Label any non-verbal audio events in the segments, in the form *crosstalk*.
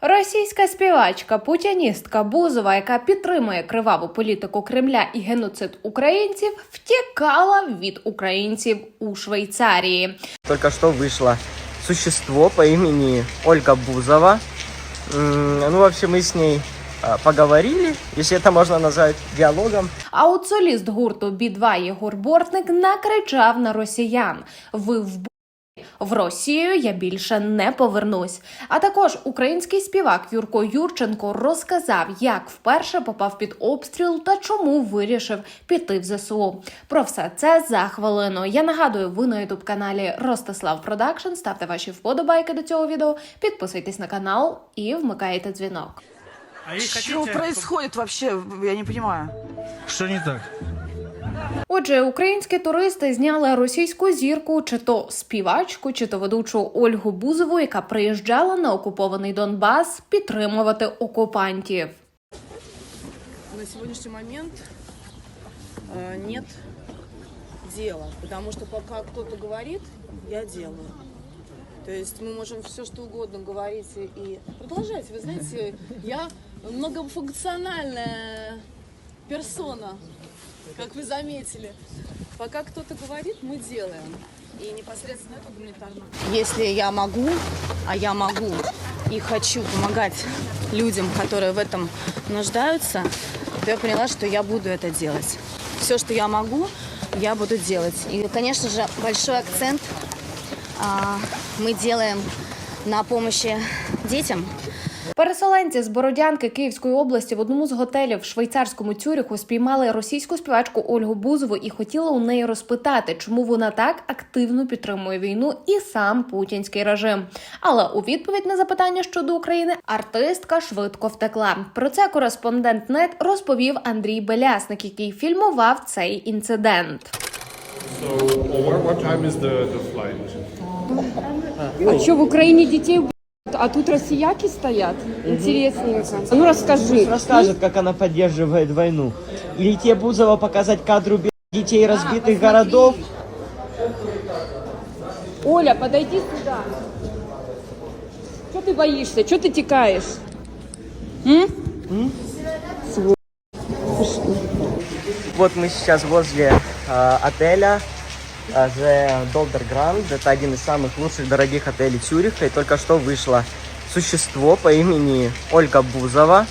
Російська співачка, путіністка Бузова, яка підтримує криваву політику Кремля і геноцид українців, втікала від українців у Швейцарії. Только что вышло существо по имени Ольга Бузова. М, Ну, в общем, мы с ней а, поговорили, если это можно назвать диалогом. А от соліст гурту Бі-2 Єгор Бортник накричав на росіян: Ви в б***ь. в Росію я більше не повернусь. А також український співак Юрко Юрченко розказав, як вперше попав під обстріл та чому вирішив піти в ЗСУ. Про все це за хвилину. Я нагадую, ви на ютуб каналі Ростислав Продакшн. Ставте ваші вподобайки до цього відео, підписуйтесь на канал і вмикайте дзвінок. А хотите... происходит вообще? Я не понимаю. Что не так? Отже, українські туристи зняли російську зірку, чи то співачку, чи то ведучу Ольгу Бузову, яка приїжджала на окупований Донбас підтримувати окупантів. на сегодняшний момент э, нет дела, потому что пока кто-то говорит, я делаю. То есть мы можем все что угодно говорить и и продолжать. Вы знаете, я многофункциональная персона, как вы заметили. Пока кто-то говорит, мы делаем. И непосредственно это гуманитарно. Если я могу, а я могу и хочу помогать людям, которые в этом нуждаются, то я поняла, что я буду это делать. Все, что я могу, я буду делать. И, конечно же, большой акцент а, мы делаем на помощи детям. Переселенці з Бородянки Київської області в одному з готелів в швейцарському Цюріху спіймали російську співачку Ольгу Бузову і хотіли у неї розпитати, чому вона так активно підтримує війну і сам путінський режим. Але у відповідь на запитання щодо України артистка швидко втекла. Про це кореспондент НЕТ розповів Андрій Белясник, який фільмував цей інцидент. So, what, what time is the, the flight? А что, в детей убивают, а тут россияки стоят? Интересненько. А ну расскажи. Расскажет, как она поддерживает войну. Или тебе Бузова показать кадру детей разбитых городов. Оля, подойди сюда. Что ты боишься? Что ты текаешь? Вот мы сейчас возле э, отеля The Dolder Grand. Это один из самых лучших дорогих отелей Цюриха. И только что вышло существо по имени Ольга Бузова.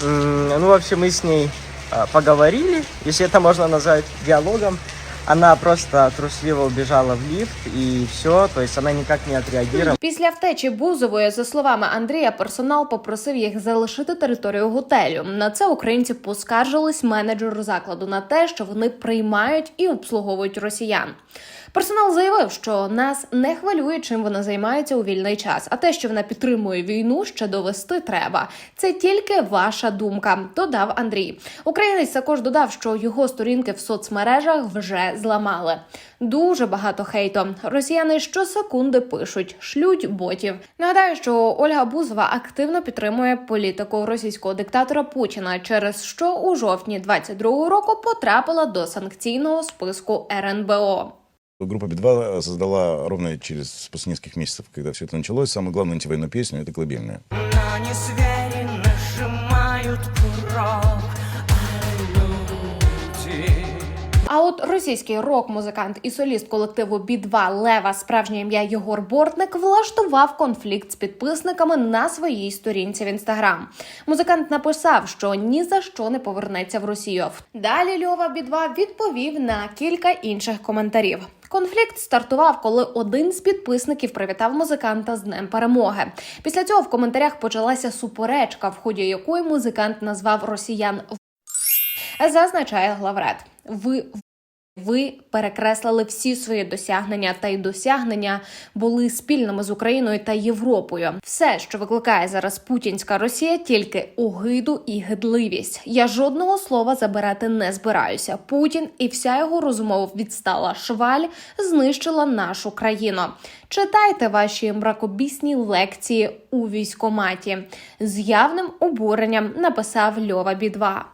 Ну, в общем, мы с ней э, поговорили, если это можно назвать диалогом. Она просто трусливо убежала в лифт и все, то есть она никак не отреагировала. Після втечі Бузової, за словами Андрія, персонал попросив їх залишити територію готелю. На це українці поскаржились менеджеру закладу на те, що вони приймають і обслуговують росіян. Персонал заявив, що нас не хвилює, чим вона займається у вільний час. А те, що вона підтримує війну, ще довести треба. Це тільки ваша думка. Додав Андрій. Українець також додав, що його сторінки в соцмережах вже зламали. Дуже багато хейту. Росіяни щосекунди пишуть, шлють ботів. Нагадаю, що Ольга Бузова активно підтримує політику російського диктатора Путіна, через що у жовтні 22-го року потрапила до санкційного списку РНБО. Группа Би-2 создала ровно через после нескольких месяцев, когда все это началось, самую главную антивоенную песню «Это колыбельная». На несвере нажимают Російський рок-музикант і соліст колективу Бі-2 Лева, справжнє ім'я Єгор Бортник, влаштував конфлікт з підписниками на своїй сторінці в інстаграм. Музикант написав, що ні за що не повернеться в Росію. Далі Льова Бі-2 відповів на кілька інших коментарів. Конфлікт стартував, коли один з підписників привітав музиканта з Днем перемоги. Після цього в коментарях почалася суперечка, в ході якої музикант назвав росіян Зазначає главред. Ви ви перекреслили всі свої досягнення, та й досягнення були спільними з Україною та Європою. Все, що викликає зараз путінська Росія, тільки огиду і гидливість. Я жодного слова забирати не збираюся. Путін і вся його розмова відстала шваль знищила нашу країну. Читайте ваші мракобісні лекції у військоматі. З явним обуренням написав Льова Бідва.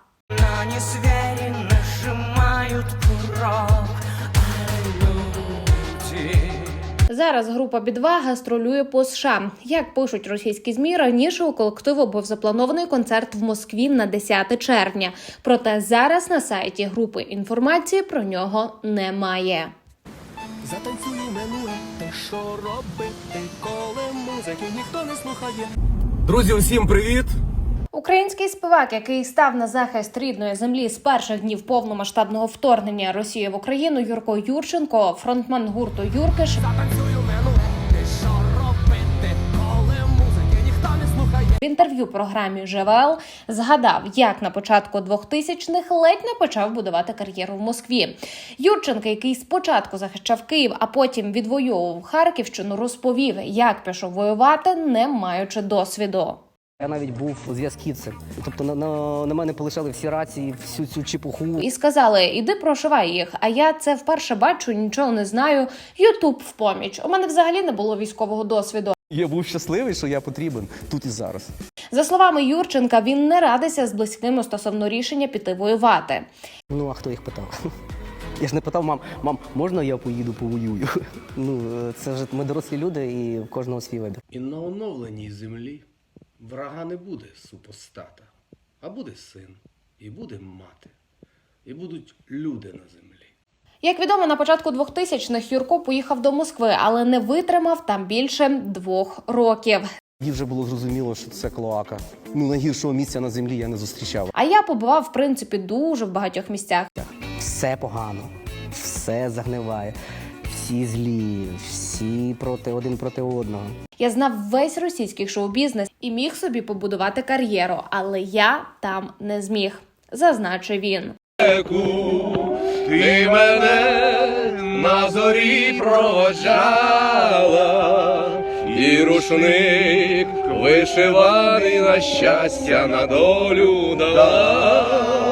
Зараз група B2 гастролює по США. Як пишуть російські змі, раніше у колективу був запланований концерт в Москві на 10 червня. Проте зараз на сайті групи інформації про нього немає. Затанцюю минуле, що робити, коли музики ніхто не слухає. Друзі, усім привіт! Український співак, який став на захист рідної землі з перших днів повномасштабного вторгнення Росії в Україну, Юрко Юрченко, фронтмен гурту Юркиш, в інтерв'ю програмі ЖВЛ згадав, як на початку 2000-х ледь не почав будувати кар'єру в Москві. Юрченко, який спочатку захищав Київ, а потім відвоював Харківщину, розповів, як пішов воювати, не маючи досвіду. Я навіть був зв'язківцем. Тобто на, на, на мене полишали всі рації, всю цю чепуху. І сказали: іди прошивай їх. А я це вперше бачу, нічого не знаю. Ютуб в поміч. У мене взагалі не було військового досвіду. Я був щасливий, що я потрібен тут і зараз. За словами Юрченка, він не радиться з близькими стосовно рішення піти воювати. Ну а хто їх питав? *laughs* Я ж не питав, мам, мам, можна я поїду повоюю? *laughs* Ну е, це ж ми дорослі люди, і в кожного свій вибір. І на оновленій землі врага не буде супостата, а буде син, і буде мати, і будуть люди на землі. Як відомо, на початку 2000-х Юрко поїхав до Москви, але не витримав там більше двох років. Тоді вже було зрозуміло, що це клоака. Ну найгіршого місця на землі я не зустрічав. А я побував в принципі дуже в багатьох місцях. Все погано, все загниває, всі злі, всі проти один проти одного. Я знав весь російський шоу-бізнес і міг собі побудувати кар'єру, але я там не зміг, зазначив він. Ти мене на зорі проводжала, і рушник вишиваний на щастя, на долю дала.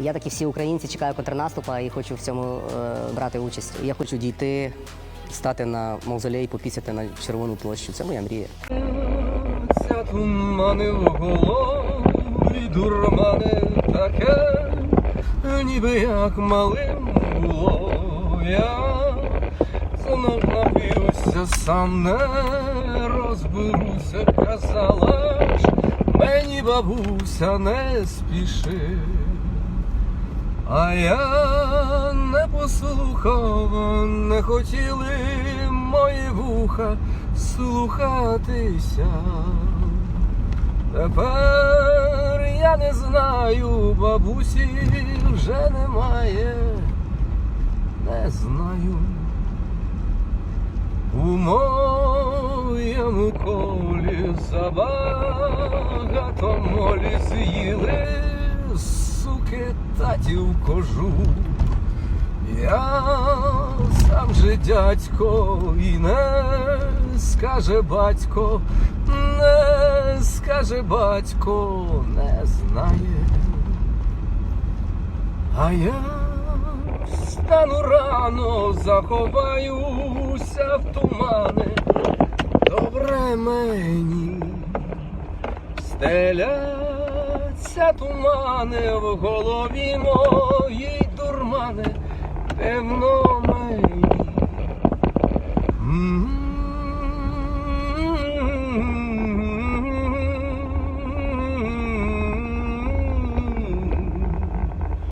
Я, так і всі українці, чекаю контрнаступу і хочу в цьому е, брати участь. Я хочу дійти, стати на мавзолей, попісяти на червону площу. Це моя мрія. Ця тумани в голові, дурмане таке, ніби як малим було я. Знов напився, сам не розберуся, казала ж, мені бабуся не спіши. А я не послухав, не хотіли мої вуха слухатися. Тепер я не знаю, бабусі вже немає, не знаю. У моєму колі забагато молі з'їли, татів кожу. Я сам же дядько і не скаже батько, не скаже батько, не знає. А я стану рано, заховаюся в тумани, добре мені стеляться тумани в голові моїй дурмани, певно мені.